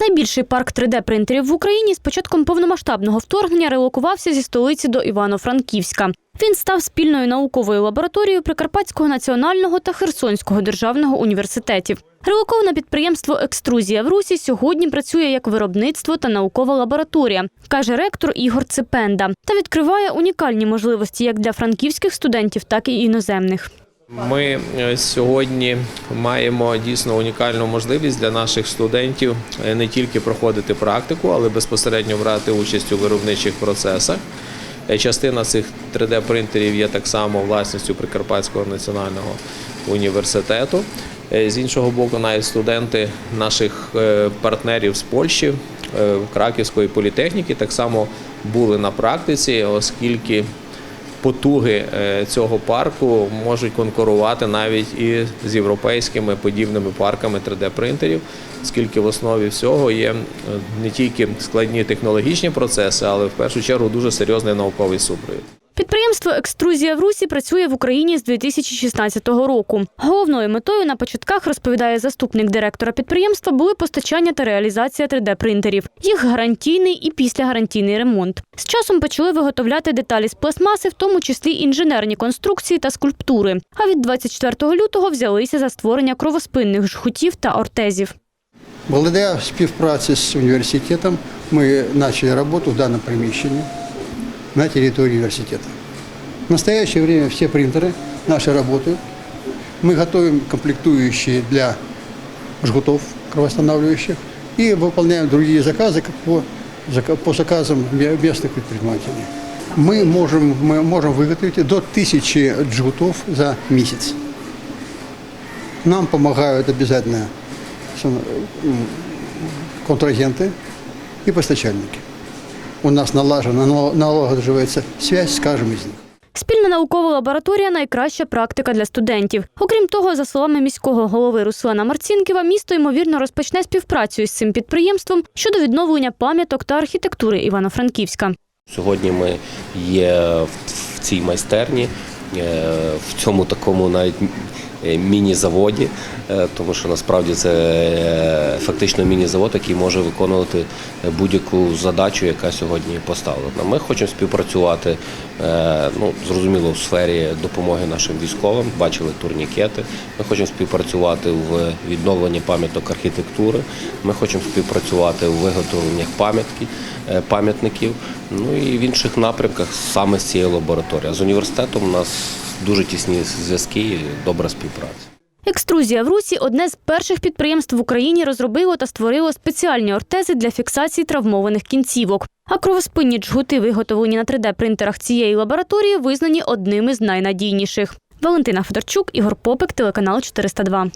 Найбільший парк 3D-принтерів в Україні з початком повномасштабного вторгнення релокувався зі столиці до Івано-Франківська. Він став спільною науковою лабораторією Прикарпатського національного та Херсонського державного університетів. Релоковане підприємство Екструзія в Русі сьогодні працює як виробництво та наукова лабораторія, каже ректор Ігор Ципенда, та відкриває унікальні можливості як для франківських студентів, так і іноземних. Ми е, сьогодні маємо дійсно унікальну можливість для наших студентів е, не тільки проходити практику, але безпосередньо брати участь у виробничих процесах. Е, Частина цих 3D-принтерів є так само власністю Прикарпатського національного університету. З іншого боку, навіть студенти наших партнерів з Польщі, Краківської політехніки, так само були на практиці, оскільки потуги е, цього парку можуть конкурувати навіть і з європейськими подібними парками 3D-принтерів, оскільки в основі всього є е, не тільки складні технологічні процеси, але в першу чергу дуже серйозний науковий супровід. Підприємство Екструзія в Русі працює в Україні з 2016 року. Головною метою на початках розповідає заступник директора підприємства були постачання та реалізація 3D-принтерів, їх гарантійний і післягарантійний ремонт. З часом почали виготовляти деталі з пластмаси, в тому числі інженерні конструкції та скульптури. А від 24 лютого взялися за створення кровоспинних жгутів та ортезів. Благодаря співпраці з університетом ми почали роботу в даному приміщенні на території університету. В настоящее время все принтеры наши работают. Мы готовим комплектующие для жгутов кровоостанавливающих и выполняем другие заказы как по, зака- по заказам ме- местных предпринимателей. Мы можем, мы можем выготовить до тысячи жгутов за месяц. Нам помогают обязательно м, контрагенты и постачальники. У нас налажена, налагоджується связь з кожним них. Спільна наукова лабораторія найкраща практика для студентів. Окрім того, за словами міського голови Руслана Марцінківа, місто ймовірно розпочне співпрацю з цим підприємством щодо відновлення пам'яток та архітектури Івано-Франківська. Сьогодні ми є в- цій майстерні, е, в цьому такому навіть міні-заводі, е, тому що насправді це е, фактично міні-завод, який може виконувати будь-яку задачу, яка сьогодні поставлена. Ми хочемо співпрацювати, е, ну зрозуміло, в сфері допомоги нашим військовим. Бачили турнікети. Ми хочемо співпрацювати в відновленні пам'яток архітектури. Ми хочемо співпрацювати у виготовленнях пам'ятки, е, пам'ятників. Ну і в інших напрямках саме з цієї лабораторії. З університетом у нас дуже тісні зв'язки і добра співпраця. Екструзія в Русі одне з перших підприємств в Україні розробило та створило спеціальні ортези для фіксації травмованих кінцівок. А кровоспинні джгути, виготовлені на 3D-принтерах цієї лабораторії, визнані одними з найнадійніших. Валентина Федорчук, Ігор Попик, телеканал 402.